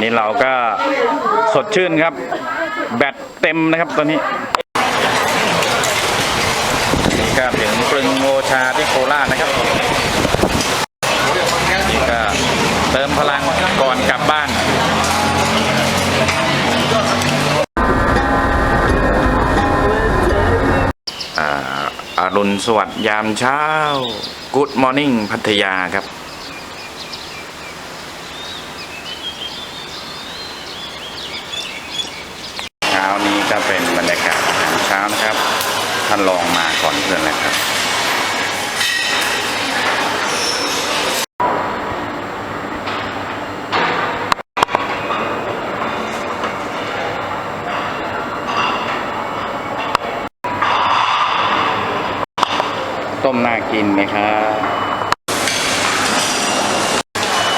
นี่เราก็สดชื่นครับ แบตเต็มนะครับตอนนี้นี่ก็ถึงกรึงโอชาที่โคราชนะครับนี่ก็เติมพลังก่อนกลับบ้านอาอารุณสวัสดิ์ยามเช้า Good Morning พัทยาครับ เช้านี้ ก็เป็นบรรยากาศอาหารเช้านะครับ ท่านลองมาก่อนเพื่อนเลยครับ ต้มน่ากินไหมครับ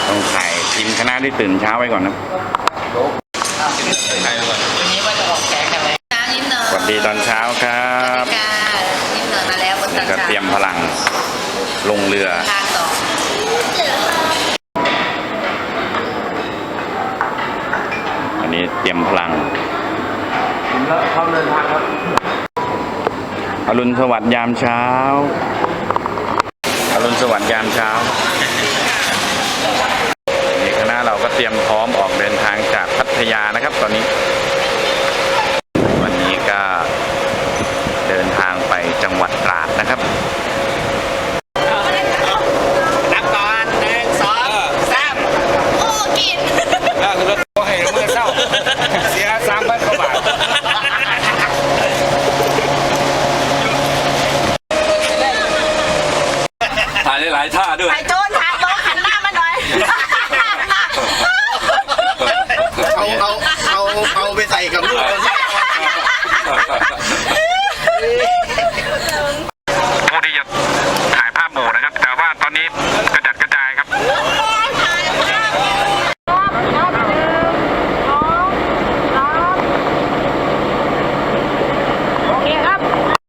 ต้องถ่ายทีมคณะที่ตื่นเช้าไว้ก่อนนะวันนี้ว่าจะออกแขกกันเลยน้ำนิ ดหน่อยสวัสดีตอนเช้าครับค่ะนิดหน่อยมาแล้วบนนี่ตักก็เตรียมพลังลงเรือ ทานต่ออันนี้เตรียมพลังเขาเดินทางครับอรุณสวัสดิ์ยามเช้า อรุณสวัสดิ์ยามเช้า นี่คณะเราก็เตรียมพร้อมออกเดินทางจากพัทยานะครับ ตอนนี้วันนี้ก็เดินทางไปจังหวัดตราดนะครับ นับก่อนหนึ่งสองสามโอ้กิน อ่าคือรถก็ให้เมื่อเช้าเสียสามพันกว่าบาท ถ่ายได้หลายท่าด้วย ไปโจนทางโต๊ะหันหน้ามาหน่อย เอาเอาเอาเอาไปใส่กับลูกเราสิ ผู้ที่จะถ่ายภาพหมู่นะครับ แต่ว่าตอนนี้กระจัดกระจายครับ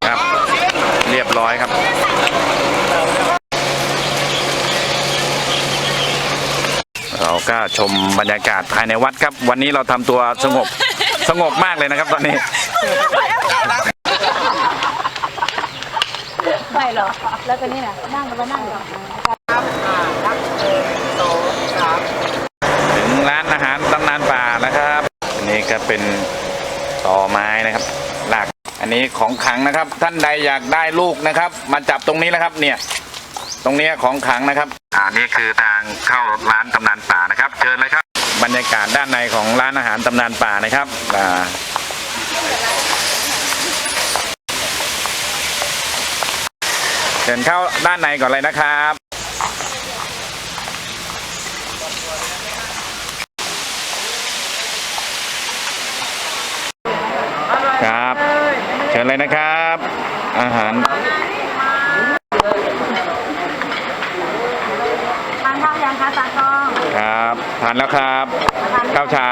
ครับ เรียบร้อยครับ เราก็ ชมบรรยากาศภายในวัดครับ วันนี้เราทำตัวสงบสงบมากเลยนะครับ ตอนนี้ไม่หรอกแล้วก็นี่นะนั่งก็มานั่งหรอกถึงร้านอาหารตำนานป่านะครับ อันนี้ก็เป็นต่อไม้นะครับหลักอันนี้ของขลังนะครับ ท่านใดอยากได้ลูกนะครับ มาจับตรงนี้แล้วครับ เนี่ย ตรงนี้ของขลังนะครับ อ่านี่คือทางเข้าร้านตำนานป่านะครับเชิญเลยครับ บรรยากาศด้านในของร้านอาหารตำนานป่านะครับอ่าเชิญเข้าด้านในก่อนเลยนะครับ ครับ เชิญเลยนะครับ อาหาร ทานข้าวยังคะตากล้อง ครับ ทานแล้วครับข้าวเช้า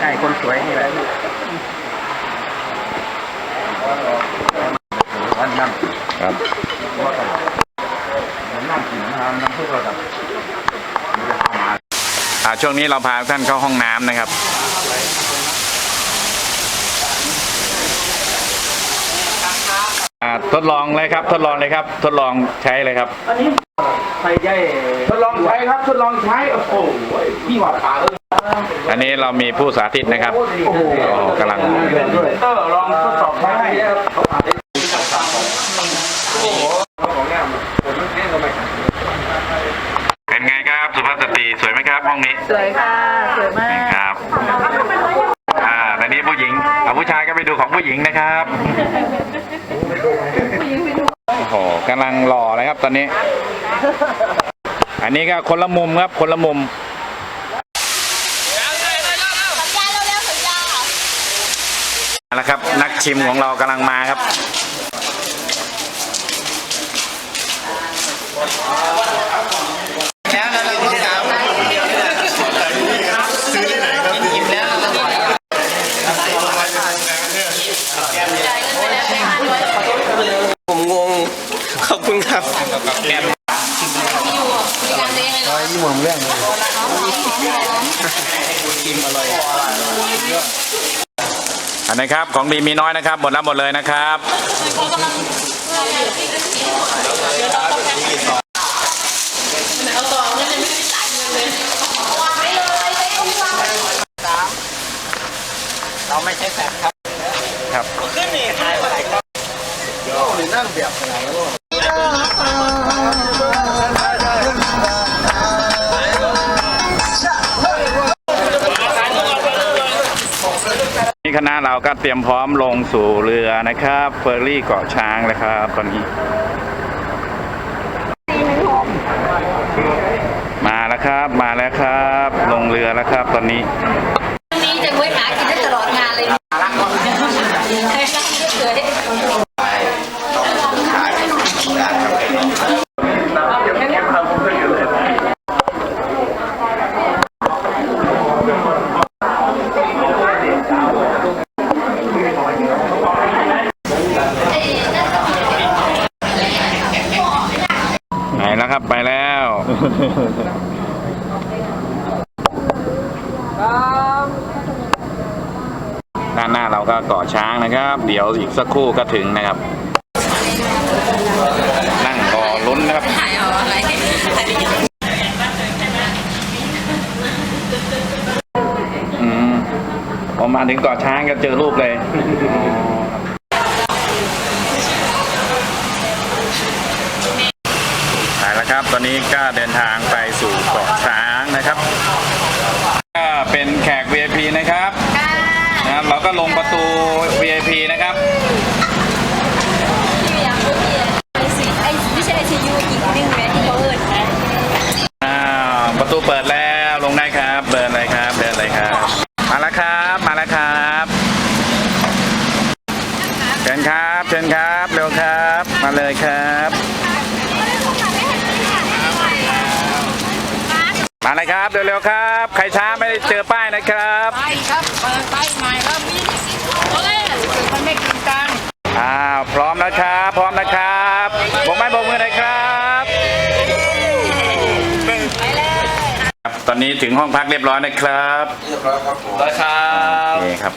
ใช่คนสวยนี่แหละวันนั้นครับนั่งกินน้ำน้ำซุระดับอ่าช่วงนี้เราพาท่านเข้าห้องน้ำนะครับ อ่า ทดลองเลยครับ ทดลองเลยครับ ทดลองใช้เลยครับใส่ใจทดลองใช้ครับทดลองใช้โอ้โหพี่หวัดปากเลยอันนี้เรามีผู้สาธิตนะครับโอ้โหโอ้กำลังเออลองทดสอบใช้เขาผ่านได้โอ้โหของเนี่ยผมไม่เล่นทำไมเป็นไงครับสุภาพสตรีสวยไหมครับห้องนี้ สวยค่ะ สวยมากครับอ่าในนี้ผู้หญิงเอาผู้ชายก็ไปดูของผู้หญิงนะครับโอ้โหกำลังหล่อเลยครับ ตอนนี้ อันนี้ก็คนละมุมครับ คนละมุมเอาละครับ นักชิมของเรากำลังมาครับ แล้วเราไปถาม ซื้อที่ไหนครับ อิ่มแล้วเราก็ แก้ม ยี่หม่อมเรื่องเลย อั นนี้ครับ ของดีมีน้อยนะครับ หมดแล้วหมดเลยนะครับ เราไม่ใช่แฟนครับครับขึ้นนี่ถ่ายมาไหนครับหรือนั่งแบบขนาด นี่คณะเราก็เตรียมพร้อมลงสู่เรือนะครับเฟอร์รี่เกาะช้างนะครับตอนนี้ มาแล้วครับมาแล้วครับ ลงเรือแล้วครับตอนนี้ นี้จะไว้หากินได้ตลอดงานเลยเคยรักเคย ไหนแล้ว ครับไปแล้วด้านหน้าเราก็เกาะช้างนะครับ เดี๋ยวอีกสักครู่ก็ถึงนะครับ นั่งรอลุ้นนะครับอืมพอมาถึงเกาะช้างก็เจอลูกเลย ครับ ตอนนี้ก็เดินทางไปสู่เกาะช้างนะครับ ก็เป็นแขก VIP นะครับนะครับ เราก็ลงประตู VIP นะครับ ไอ้ไม่ใช่ไอซียูอีกหนึ่งแม่ที่เขาเอิญนะ อ้าวประตูเปิดแล้วลงได้ครับ เดินเลยครับ เดินเลยครับ มาแล้วครับ มาแล้วครับเชิญครับเชิญครับเร็วครับ มาเลยครับ มาเลยครับเร็วๆครับ ใครช้าไม่ได้เจอป้ายนะครับ ไปครับ เปิดไปใหม่ครับมันไม่กินตังค์อ้าวพร้อมนะครับ พร้อมนะครับบกไม้บกมือหน่อยครับครับตอนนี้ถึงห้องพักเรียบร้อยนะครับเรียบร้อยครับผมได้ครัโอบเคครับ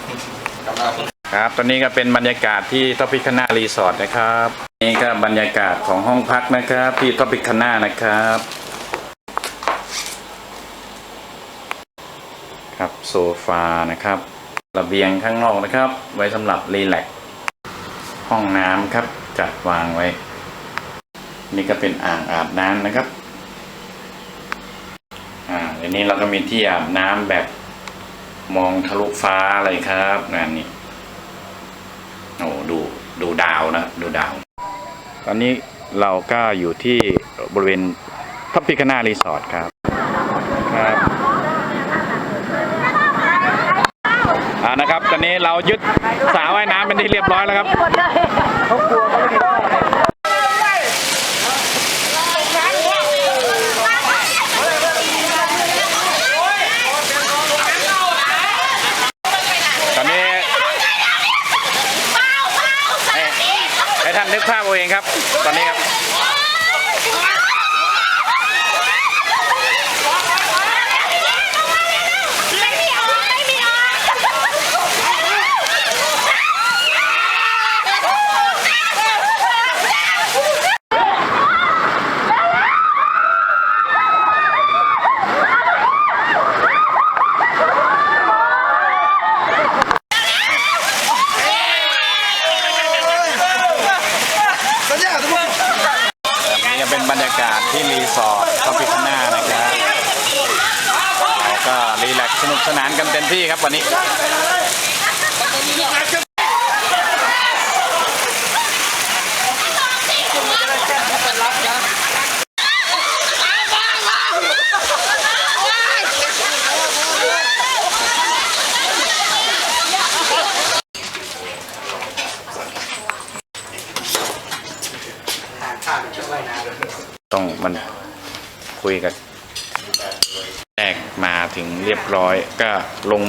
ครับตอนนี้ก็เป็นบรรยากาศที่ท็อปิคานารีสอร์ทนะครับ นี่ก็บรรยากาศของห้องพักนะครับ ที่ท็อปิคานานะครับ ครับโซฟานะครับระเบียงข้างนอกนะครับ ไว้สำหรับรีแลกห้องน้ำครับจัดวางไว้ นี่ก็เป็นอ่างอาบน้ำนะครับอ่าอันนี้เราก็มีที่อาบน้ำแบบมองทะลุฟ้าเลยครับงานนี้โอ้ดูดูดาวนะดูดาว ตอนนี้เราก็อยู่ที่บริเวณพับพิคนารีสอร์ทครับอ่า นะครับ ตอนนี้เรายึดสาวว่ายน้ำเป็นที่เรียบร้อยแล้วครับต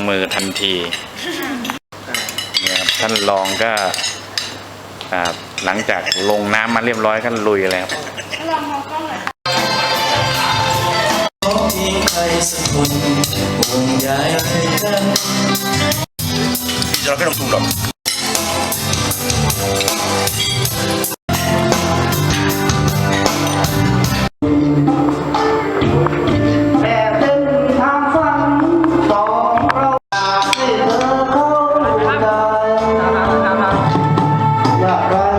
มือทันทีนะครับท่านรองก็หลังจากลงน้ำมาเรียบร้อยกันลุยแล้วพี่อยรสักคนห่ยเลงทุนหรอ Bye.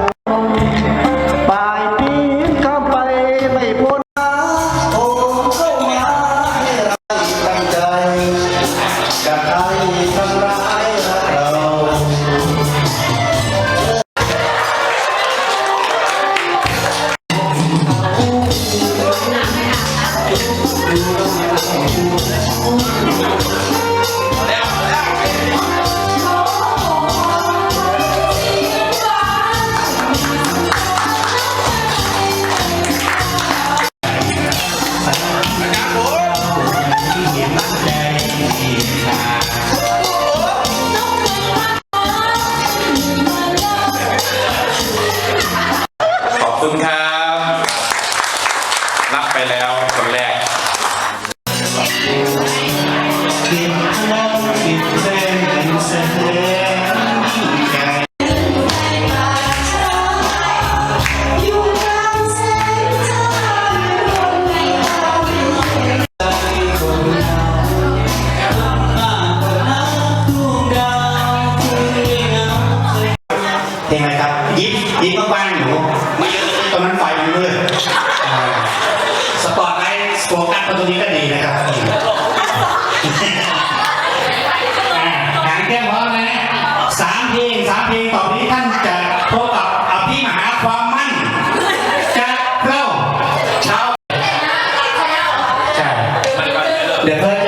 Dapat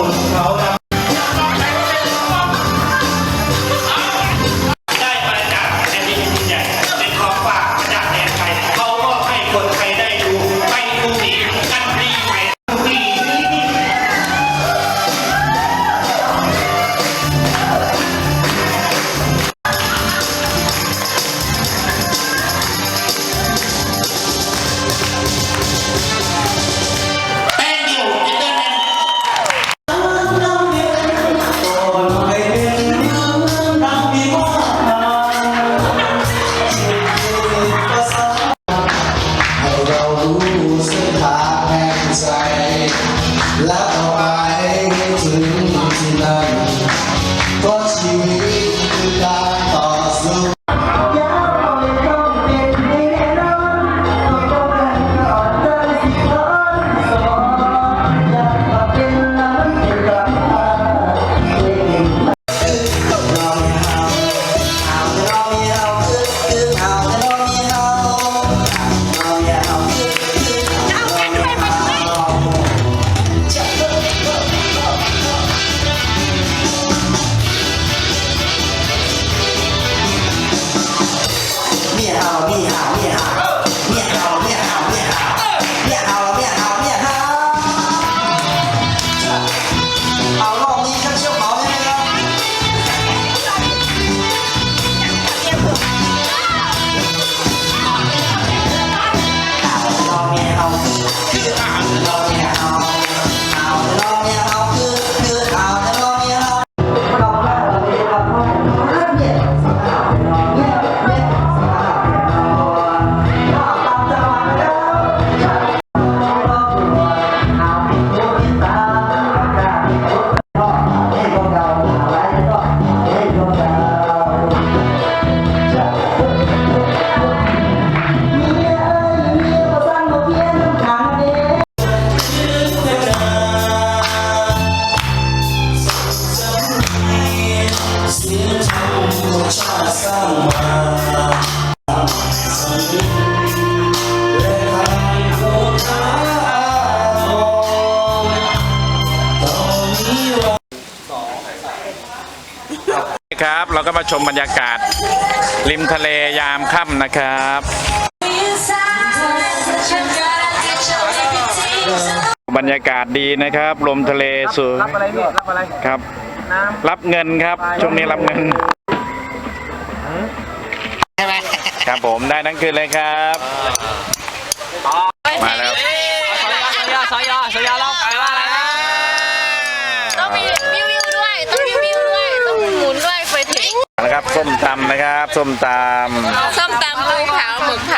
Oh. นะครับบรรยากาศดีนะครับ ลมทะเลสวยรับอะไรพี่รับอะไรครับ รับเงินครับ ช่วงนี้รับเงินครับผมได้ทั้งคืนเลยครับ มาแล้วสอยอสอยอสอยอลองไปว่าอะไรนะ ต้องมีวิววิวด้วย ต้องมีวิวด้วย ต้องหมุนด้วยไฟถึง นะครับ ส้มตำนะครับ ส้มตำส้มตำปูขาวหมึกขาว